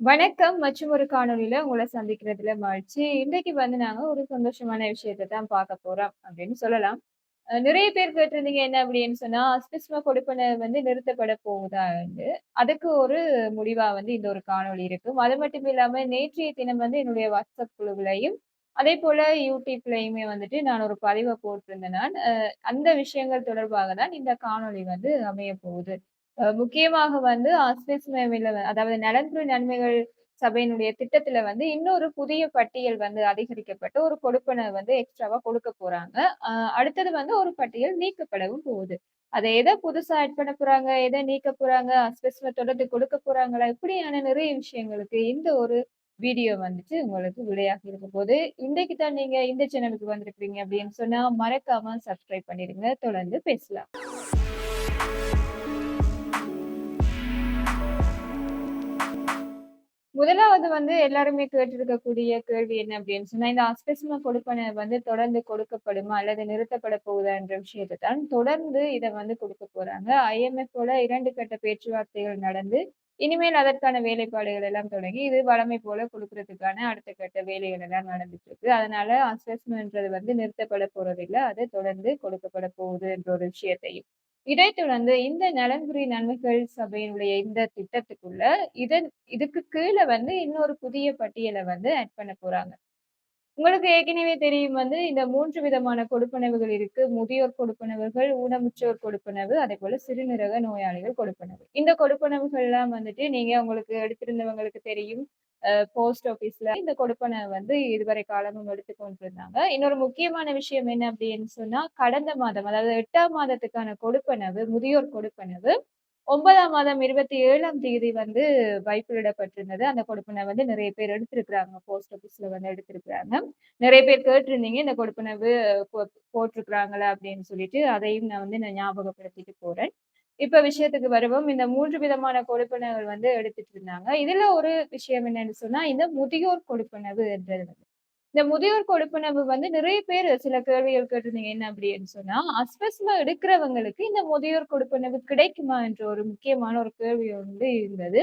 வணக்கம் மற்றும் ஒரு காணொளியில உங்களை சந்திக்கிறதுல மகிழ்ச்சி. இன்றைக்கு வந்து நாங்க ஒரு சந்தோஷமான விஷயத்தை தான் பார்க்க போறோம் அப்படின்னு சொல்லலாம். நிறைய பேர் கேட்டிருந்தீங்க என்ன அப்படின்னு சொன்னா, அஸ்பிஸ்மா கொடுப்பனை வந்து நிறுத்தப்பட வந்து அதுக்கு ஒரு முடிவா வந்து இந்த ஒரு காணொளி இருக்கும். அது மட்டும் இல்லாம நேற்றைய தினம் வந்து என்னுடைய வாட்ஸ்அப் குழுவிலையும் அதே போல யூடியூப்லயுமே வந்துட்டு நான் ஒரு பதிவை போட்டிருந்தேன் நான். அந்த விஷயங்கள் தொடர்பாக தான் இந்த காணொளி வந்து அமைய போகுது. முக்கியமாக வந்து ஆஸ்திஸ்மவில அதாவது நலன்புரி நன்மைகள் சபையினுடைய திட்டத்துல வந்து இன்னொரு புதிய பட்டியல் வந்து அதிகரிக்கப்பட்டு ஒரு கொடுப்பனை வந்து எக்ஸ்ட்ராவா கொடுக்க போறாங்க. அடுத்தது வந்து ஒரு பட்டியல் நீக்கப்படவும் போகுது. அதை எதை புதுசா ஆட் பண்ண போறாங்க, எதை நீக்க போறாங்க, அஸ்பெஸ்ம தொடர்ந்து கொடுக்க போறாங்களா, இப்படியான நிறைய விஷயங்களுக்கு இந்த ஒரு வீடியோ வந்துட்டு உங்களுக்கு விடையாக இருக்கும் போது. இன்றைக்கு தான் நீங்க இந்த சேனலுக்கு வந்திருக்கிறீங்க அப்படின்னு சொன்னா மறக்காம சப்ஸ்கிரைப் பண்ணிடுங்க. தொடர்ந்து பேசலாம். முதலாவது வந்து எல்லாருமே கேட்டிருக்கக்கூடிய கேள்வி என்ன அப்படின்னு சொன்னா, இந்த அஸ்பெஸ்ம கொடுப்பனை வந்து தொடர்ந்து கொடுக்கப்படுமா? அல்லது நிறுத்தப்பட போகுதா என்ற விஷயத்தை தான் தொடர்ந்து இதை வந்து கொடுக்க போறாங்க. IMF-ஓட 2 கட்ட பேச்சுவார்த்தைகள் நடந்து, இனிமேல் அதற்கான வேலைப்பாடுகள் எல்லாம் தொடங்கி, இது வழமை போல கொடுக்கறதுக்கான அடுத்த கட்ட வேலைகள் எல்லாம் நடந்துட்டு இருக்கு. அதனால அஸ்பெஸ்மன்றது வந்து நிறுத்தப்பட போறதில்லை அது தொடர்ந்து கொடுக்கப்பட போகுது என்ற ஒரு விஷயத்தையும். இதை தொடர்ந்து இந்த நலன்புரி நன்மைகள் சபையினுடைய இந்த திட்டத்துக்குள்ள, இதன் இதுக்கு கீழே வந்து இன்னொரு புதிய பட்டியலை வந்து ஆட் பண்ண போறாங்க. உங்களுக்கு ஏற்கனவே தெரியும் வந்து இந்த மூன்று விதமான கொடுப்பனவுகள் இருக்கு. முதியோர் கொடுப்பனவுகள், ஊனமுற்றோர் கொடுப்பனவு, அதேபோல சிறுநீரக நோயாளிகள் கொடுப்பனவு. இந்த கொடுப்பனவுகள்லாம் வந்துட்டு நீங்க உங்களுக்கு எடுத்திருந்தவங்களுக்கு தெரியும். போஸ்ட் ஆஃபீஸ்ல இந்த கொடுப்பனை வந்து இதுவரை காலமும் எடுத்துக் கொண்டிருந்தாங்க. இன்னொரு முக்கியமான விஷயம் என்ன அப்படின்னு சொன்னா, கடந்த மாதம் அதாவது எட்டாம் மாதத்துக்கான கொடுப்பனவு, முதியோர் கொடுப்பனவு ஒன்பதாம் மாதம் 27ஆம் தேதி வந்து வைப்பிலிடப்பட்டிருந்தது. அந்த கொடுப்பனை வந்து நிறைய பேர் எடுத்திருக்கிறாங்க. போஸ்ட் ஆஃபீஸ்ல வந்து எடுத்திருக்கிறாங்க. நிறைய பேர் கேட்டிருந்தீங்க, இந்த கொடுப்பனவு போட்டிருக்கிறாங்களா அப்படின்னு சொல்லிட்டு, அதையும் நான் வந்து நான் ஞாபகப்படுத்திட்டு போறேன். இப்ப விஷயத்துக்கு வருவோம். இந்த மூன்று விதமான கொடுப்பனவுகள் வந்து எடுத்துட்டு இருந்தாங்க. இதுல ஒரு விஷயம் என்னன்னு சொன்னா, இந்த முதியோர் கொடுப்பனவு என்றது வந்து. இந்த முதியோர் கொடுப்பனவு வந்து நிறைய பேர் சில கேள்விகள் கேட்டிருந்தீங்க. என்ன அப்படின்னு சொன்னா, அஸ்வஸ்மா எடுக்கிறவங்களுக்கு இந்த முதியோர் கொடுப்பனவு கிடைக்குமா என்ற ஒரு முக்கியமான ஒரு கேள்வி வந்து இருந்தது.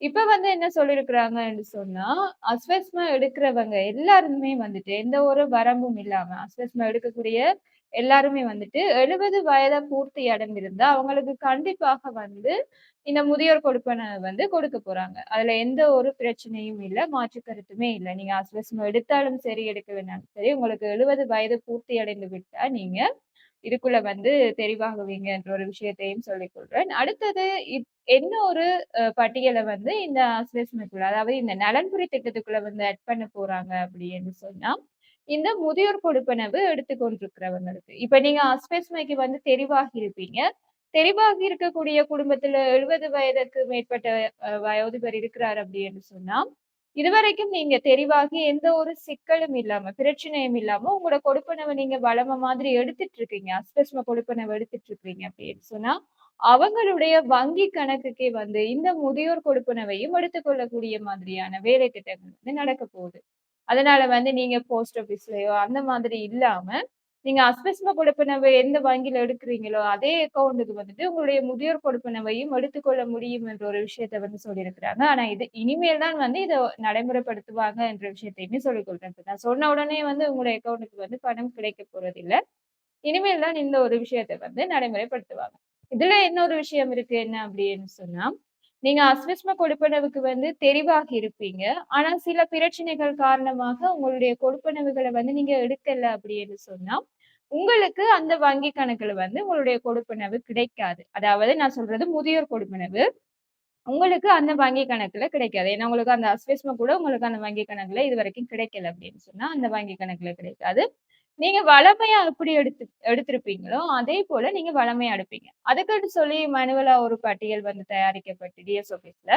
இப்ப வந்து என்ன சொல்லியிருக்கிறாங்கன்னு சொன்னா, அஸ்வஸ்மா எடுக்கிறவங்க எல்லாருமே வந்துட்டு எந்த ஒரு வரம்பும் இல்லாம, அஸ்வஸ்மா எடுக்கக்கூடிய எல்லாருமே வந்துட்டு எழுபது வயதை பூர்த்தி அடைந்திருந்தா, அவங்களுக்கு கண்டிப்பாக வந்து இந்த முதியோர் கொடுப்பனை வந்து கொடுக்க போறாங்க. அதுல எந்த ஒரு பிரச்சனையும் இல்லை மாற்று கருத்துமே இல்லை நீங்க அஸ்வஸ்ம எடுத்தாலும் சரி, எடுக்க வேணாலும் சரி, உங்களுக்கு 70 வயது பூர்த்தி அடைந்து விட்டா நீங்க இதுக்குள்ள வந்து தெரிவாகுவீங்கன்ற ஒரு விஷயத்தையும் சொல்லிக் கொள்றேன். அடுத்தது இப் என்ன ஒரு பட்டியலை வந்து இந்த அஸ்வஸ்மக்குள்ள அதாவது இந்த நலன்புரி திட்டத்துக்குள்ள வந்து ஆட் பண்ண போறாங்க அப்படின்னு சொன்னா, இந்த முதியோர் கொடுப்பனவு எடுத்துக்கொண்டிருக்கிறவங்களுக்கு இப்ப நீங்க அஸ்பெஸ்மைக்கு வந்து தெரிவாகி இருப்பீங்க. தெரிவாகி இருக்கக்கூடிய குடும்பத்துல 70 வயதுக்கு மேற்பட்ட வயோதிபர் இருக்கிறார் அப்படின்னு சொன்னா, இதுவரைக்கும் நீங்க தெரிவாகி எந்த ஒரு சிக்கலும் இல்லாம, பிரச்சனையும் இல்லாம உங்களோட கொடுப்பனவ நீங்க வளம மாதிரி எடுத்துட்டு இருக்கீங்க. அஸ்பெஸ்ம கொடுப்பனவை எடுத்துட்டு இருக்கீங்க அப்படின்னு சொன்னா, அவங்களுடைய வங்கி கணக்குக்கே வந்து இந்த முதியோர் கொடுப்பனவையும் எடுத்துக்கொள்ளக்கூடிய மாதிரியான வேலை திட்டங்கள் வந்து நடக்கப் போகுது. அதனால வந்து நீங்க போஸ்ட் ஆஃபீஸ்லயோ அந்த மாதிரி இல்லாம, நீங்க அஸ்வஸ்ம கொடுப்பனவை எந்த வங்கியில எடுக்கிறீங்களோ, அதே அக்கௌண்ட்டுக்கு வந்துட்டு உங்களுடைய முதியோர் கொடுப்பனவையும் எடுத்துக்கொள்ள முடியும் என்ற ஒரு விஷயத்த வந்து சொல்லியிருக்கிறாங்க. ஆனா இது இனிமேல் தான் வந்து இதை நடைமுறைப்படுத்துவாங்க என்ற விஷயத்தையுமே சொல்லிக் கொள்றேன். நான் சொன்ன உடனே வந்து உங்களுடைய அக்கௌண்ட்டுக்கு வந்து பணம் கிடைக்க போறதில்லை இனிமேல் தான் இந்த ஒரு விஷயத்த வந்து நடைமுறைப்படுத்துவாங்க. இதுல இன்னொரு விஷயம் இருக்கு. என்ன அப்படின்னு சொன்னா, நீங்க அஸ்விஸ்ம கொடுப்பனவுக்கு வந்து தெரிவாகி இருப்பீங்க. ஆனா சில பிரச்சனைகள் காரணமாக உங்களுடைய கொடுப்பனவுகளை வந்து நீங்க எடுக்கல அப்படின்னு சொன்னா, உங்களுக்கு அந்த வங்கி கணக்குல வந்து உங்களுடைய கொடுப்பனவு கிடைக்காது. அதாவது நான் சொல்றது முதியோர் கொடுப்பனவு. உங்களுக்கு அந்த வங்கி கணக்குல கிடைக்காது. ஏன்னா உங்களுக்கு அந்த அஸ்விஸ்ம கூட உங்களுக்கு அந்த வங்கி கணக்குல இது வரைக்கும் கிடைக்கல அப்படின்னு சொன்னா, அந்த வங்கி கணக்குல கிடைக்காது. நீங்க வளமையா எப்படி எடுத்து எடுத்திருப்பீங்களோ, அதே போல நீங்க வளமையா எடுப்பீங்க. அதுக்குன்னு சொல்லி மனுவலா ஒரு பட்டியல் வந்து தயாரிக்கப்பட்டு டிஎஸ் ஆஃபீஸ்ல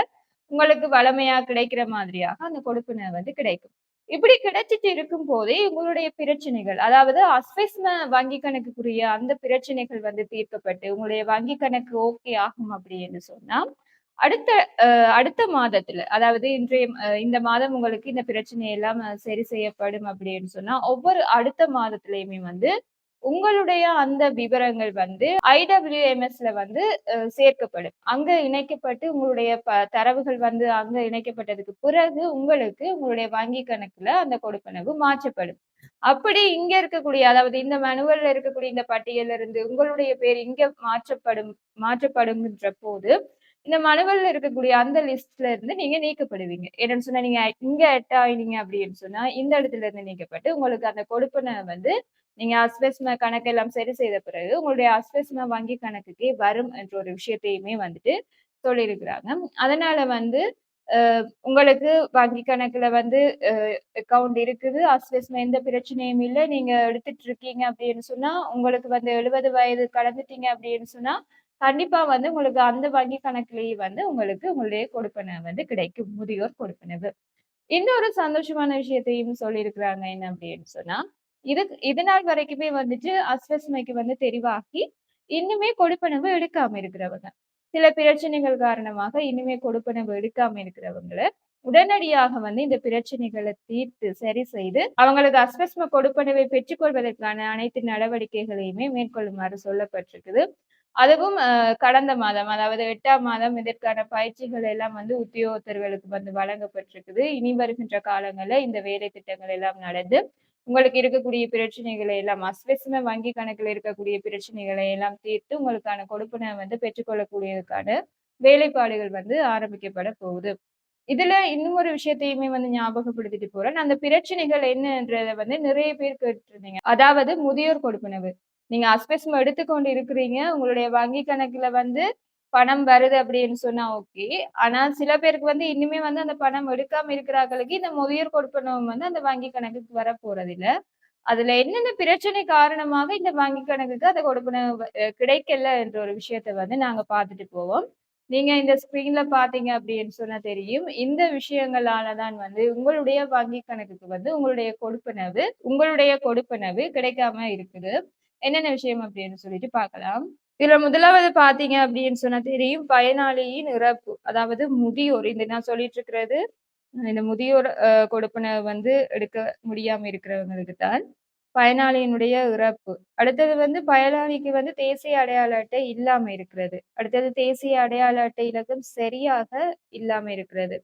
உங்களுக்கு வளமையா கிடைக்கிற மாதிரியாக அந்த கொடுப்பினை வந்து கிடைக்கும். இப்படி கிடைச்சிட்டு இருக்கும்போதே உங்களுடைய பிரச்சனைகள், அதாவது அஸ்வஸ்ம வங்கி கணக்குக்குரிய அந்த பிரச்சனைகள் வந்து தீர்க்கப்பட்டு, உங்களுடைய வங்கி கணக்கு ஓகே ஆகும் அப்படின்னு சொன்னா, அடுத்த அடுத்த மாதத்துல, அதாவது இன்றைய இந்த மாதம் உங்களுக்கு இந்த பிரச்சனை எல்லாம் சரி செய்யப்படும் அப்படின்னு சொன்னா, ஒவ்வொரு அடுத்த மாதத்துலயுமே வந்து உங்களுடைய அந்த விவரங்கள் வந்து ஐடபிள்யூஎம்எஸ்ல வந்து சேர்க்கப்படும். அங்க இணைக்கப்பட்டு உங்களுடைய ப- தரவுகள் வந்து அங்க இணைக்கப்பட்டதுக்கு பிறகு உங்களுக்கு உங்களுடைய வங்கி கணக்குல அந்த கொடுப்பனவு மாற்றப்படும். அப்படி இங்க இருக்கக்கூடிய அதாவது இந்த மனுவல்ல இருக்கக்கூடிய இந்த பட்டியல இருந்து உங்களுடைய பேர் இங்க மாற்றப்படும் மாற்றப்படுகின்ற போது இந்த மனுவல்ல இருக்கக்கூடிய அந்த லிஸ்ட்ல இருந்து நீங்க நீக்கப்படுவீங்க. என்னன்னு சொன்னா நீங்க இங்க எட்டாயினீங்க அப்படின்னு சொன்னா இந்த இடத்துல இருந்து நீக்கப்பட்டு உங்களுக்கு அந்த கொடுப்பனை வந்து நீங்க அஸ்வெஸ்ம கணக்கெல்லாம் சரி செய்த பிறகு உங்களுடைய அஸ்வெஸ்ம வங்கி கணக்குக்கே வரும் என்ற ஒரு விஷயத்தையுமே வந்துட்டு சொல்லியிருக்கிறாங்க. அதனால வந்து உங்களுக்கு வங்கி கணக்குல வந்து அக்கவுண்ட் இருக்குது அஸ்வெஸ்ம எந்த பிரச்சனையும் இல்லை நீங்க எடுத்துட்டு இருக்கீங்க அப்படின்னு சொன்னா உங்களுக்கு வந்து எழுபது வயது கடந்துட்டீங்க அப்படின்னு சொன்னா கண்டிப்பா வந்து உங்களுக்கு அந்த வங்கி கணக்குலயே வந்து உங்களுக்கு உங்களுடைய கொடுப்பனை வந்து கிடைக்கும். முதியோர் கொடுப்பனவு. இன்னொரு சந்தோஷமான விஷயத்தையும் சொல்லியிருக்கிறாங்க. என்ன அப்படின்னு சொன்னா இது இது நாள் வரைக்குமே வந்துட்டு அஸ்வஸ்மைக்கு வந்து தெரிவாகி இன்னுமே கொடுப்பனவு எடுக்காம இருக்கிறவங்க. சில பிரச்சனைகள் காரணமாக இனிமே கொடுப்பனவு எடுக்காம இருக்கிறவங்கள உடனடியாக வந்து இந்த பிரச்சனைகளை தீர்த்து சரி செய்து அவங்களுக்கு அஸ்வஸ்ம கொடுப்பனவை பெற்றுக்கொள்வதற்கான அனைத்து நடவடிக்கைகளையுமே மேற்கொள்ளுமாறு சொல்லப்பட்டிருக்குது. அதுவும் கடந்த மாதம் அதாவது எட்டாம் மாதம் இதற்கான பயிற்சிகள் எல்லாம் வந்து உத்தியோகத்தர்களுக்கு வந்து வழங்கப்பட்டிருக்குது. இனி வருகின்ற காலங்களில் இந்த வேலை திட்டங்கள் எல்லாம் நடந்து உங்களுக்கு இருக்கக்கூடிய பிரச்சனைகளை எல்லாம் அஸ்வெஸ்ம வங்கி கணக்கில் இருக்கக்கூடிய பிரச்சனைகளை எல்லாம் தீர்த்து உங்களுக்கான கொடுப்பினை வந்து பெற்றுக்கொள்ளக்கூடியதுக்கான வேலைப்பாடுகள் வந்து ஆரம்பிக்கப்பட போகுது. இதுல இன்னும் ஒரு விஷயத்தையுமே வந்து ஞாபகப்படுத்திட்டு போறேன். அந்த பிரச்சனைகள் என்னன்றத வந்து நிறைய பேர் கேட்டிருந்தீங்க. அதாவது முதியோர் கொடுப்பனவு. நீங்க அஸ்பெஸ்மம் எடுத்துக்கொண்டு இருக்கிறீங்க. உங்களுடைய வங்கி கணக்குல வந்து பணம் வருது அப்படின்னு சொன்னா ஓகே ஆனா சில பேருக்கு வந்து இன்னுமே வந்து அந்த பணம் எடுக்காம இருக்கிறார்களுக்கு இந்த முதியோர் கொடுப்பனவும் வந்து அந்த வங்கி கணக்குக்கு வர போறது இல்ல அதுல என்னென்ன பிரச்சனை காரணமாக இந்த வங்கி கணக்குக்கு அந்த கொடுப்பனவு கிடைக்கல என்ற ஒரு விஷயத்த வந்து நாங்க பார்த்துட்டு போவோம். நீங்க இந்த ஸ்கிரீன்ல பாத்தீங்க அப்படின்னு சொன்னா தெரியும். இந்த விஷயங்களால தான் வந்து உங்களுடைய வங்கி கணக்குக்கு வந்து உங்களுடைய கொடுப்பனவு உங்களுடைய கொடுப்பனவு கிடைக்காம இருக்குது. என்னென்ன விஷயம் அப்படின்னு சொல்லிட்டு பார்க்கலாம். இதுல முதலாவது பாத்தீங்க அப்படின்னு சொன்னா தெரியும் பயனாளியின் இறப்பு அதாவது முதியோர். இந்த நான் சொல்லிட்டு இருக்கிறது இந்த முதியோர் அஹ், வந்து எடுக்க முடியாம இருக்கிறவங்களுக்கு தான் பயனாளியினுடைய இறப்பு. அடுத்தது வந்து பயனாளிக்கு வந்து தேசிய அடையாள அட்டை இல்லாம இருக்கிறது. அடுத்தது தேசிய அடையாள அட்டை இலக்கம் சரியாக இல்லாம இருக்கிறது.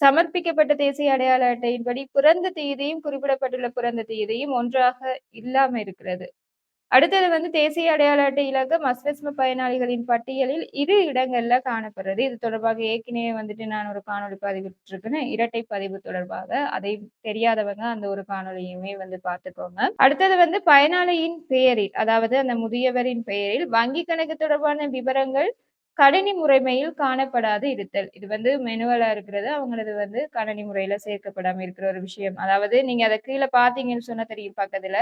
சமர்ப்பிக்கப்பட்ட தேசிய அடையாள அட்டையின்படி பிறந்த தேதியும் குறிப்பிடப்பட்டுள்ள பிறந்த தேதியும் ஒன்றாக இல்லாம இருக்கிறது. அடுத்தது வந்து தேசிய அடையாள அட்டை இலக்கம் மஸ்வெஸ்ம பயனாளிகளின் பட்டியலில் இரு இடங்கள்ல காணப்படுறது. இது தொடர்பாக ஏற்கனவே வந்துட்டு நான் ஒரு காணொளி பதிவிட்டிருக்கேன். இரட்டை பதிவு தொடர்பாக அதை தெரியாதவங்க அந்த ஒரு காணொளியுமே வந்து பார்த்துக்கோங்க. அடுத்தது வந்து பயனாளியின் பெயரில் அதாவது அந்த முதியவரின் பெயரில் வங்கி கணக்கு தொடர்பான விவரங்கள் கணினி முறைமையில் காணப்படாது இருத்தல். இது வந்து மெனுவலா இருக்கிறது. அவங்களது வந்து கணினி முறையில சேர்க்கப்படாம இருக்கிற ஒரு விஷயம். அதாவது நீங்க அதை கீழே பாத்தீங்கன்னு சொன்னா தெரியும் பக்கத்துல.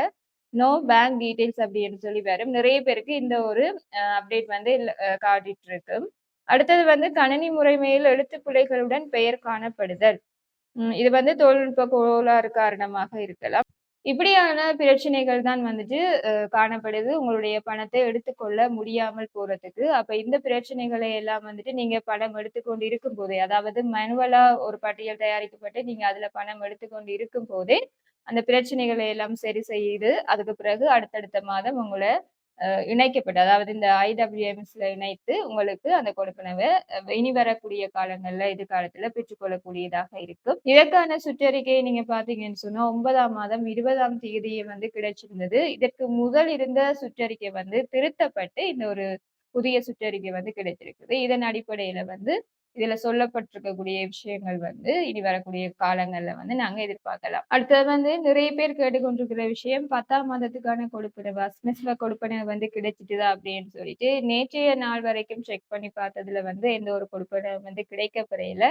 நோ பேங்க் டீடைல்ஸ் அப்படின்னு சொல்லி வரும். நிறைய பேருக்கு இந்த ஒரு அப்டேட் வந்து காட்டிட்டு இருக்கு அடுத்தது வந்து கணினி முறைமையில் எழுத்துப்பிழைகளுடன் பெயர் காணப்படுதல். இது வந்து தொழில்நுட்ப கோளாறு காரணமாக இருக்கலாம். இப்படியான பிரச்சனைகள் தான் வந்துட்டு அஹ், காணப்படுது. உங்களுடைய பணத்தை எடுத்துக்கொள்ள முடியாமல் போறதுக்கு. அப்ப இந்த பிரச்சனைகளை எல்லாம் வந்துட்டு நீங்க பணம் எடுத்துக்கொண்டு இருக்கும் போதே அதாவது மனுவலா ஒரு பட்டியல் தயாரிக்கப்பட்டு நீங்க அதுல பணம் எடுத்துக்கொண்டு இருக்கும் போதே அந்த பிரச்சனைகளை எல்லாம் சரி செய்து அதுக்கு பிறகு அடுத்தடுத்த மாதம் உங்களை இணைக்கப்பட்டு அதாவது இந்த ஐடபிள்யூஎம்ஸ்ல இணைத்து உங்களுக்கு அந்த கொடுப்பனவை இனி வரக்கூடிய காலங்கள்ல எதிர்காலத்துல பெற்றுக்கொள்ளக்கூடியதாக இருக்கும். இதற்கான சுற்றறிக்கையை நீங்க பாத்தீங்கன்னு சொன்னா ஒன்பதாம் மாதம் இருபதாம் தேதியை வந்து கிடைச்சிருந்தது. இதற்கு முதல் இருந்த சுற்றறிக்கை வந்து திருத்தப்பட்டு இந்த ஒரு புதிய சுற்றறிக்கை வந்து கிடைச்சிருக்குது இதன் அடிப்படையில வந்து இதுல சொல்லப்பட்டிருக்கக்கூடிய விஷயங்கள் வந்து இனி வரக்கூடிய காலங்கள்ல வந்து நாங்க எதிர்பார்க்கலாம். அடுத்தது வந்து நிறைய பேர் கேட்டுக்கொண்டிருக்கிற விஷயம் பத்தாம் மாதத்துக்கான கொடுப்பனவு அஸ்மெஸ்ல கொடுப்பனவு வந்து கிடைச்சிட்டுதா அப்படின்னு சொல்லிட்டு நேற்றைய நாள் வரைக்கும் செக் பண்ணி பார்த்ததுல வந்து எந்த ஒரு கொடுப்பனவு வந்து கிடைக்க பிறையில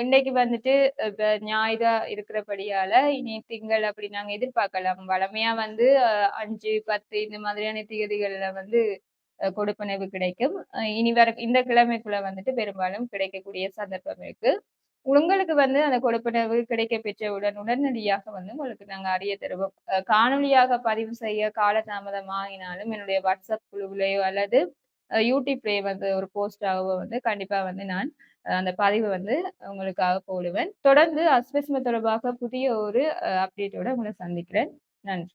இன்னைக்கு வந்துட்டு இப்ப ஞாயிறா இருக்கிறபடியால இனி திங்கள் அப்படி நாங்க எதிர்பார்க்கலாம். வளமையா வந்து அஞ்சு பத்து இந்த மாதிரியான தேதிகள்ல வந்து கொடுப்பனவு கிடைக்கும். இனி வர இந்த கிழமைக்குள்ள வந்துட்டு பெரும்பாலும் கிடைக்கக்கூடிய சந்தர்ப்பம் இருக்கு. உங்களுக்கு வந்து அந்த கொடுப்பனவு கிடைக்க பெற்றவுடன் உடனடியாக வந்து உங்களுக்கு நாங்க அறிய தருவோம். காணொலியாக காணொளியாக பதிவு செய்ய காலதாமதம் ஆகினாலும் என்னுடைய வாட்ஸ்அப் குழுவிலேயோ அல்லது யூடியூப்லேயே வந்து ஒரு போஸ்டாகவோ வந்து கண்டிப்பா வந்து நான் அந்த பதிவு வந்து உங்களுக்காக போடுவேன். தொடர்ந்து அஸ்வஸ்ம தொடர்பாக புதிய ஒரு அப்டேட்டோட உங்களை சந்திக்கிறேன். நன்றி.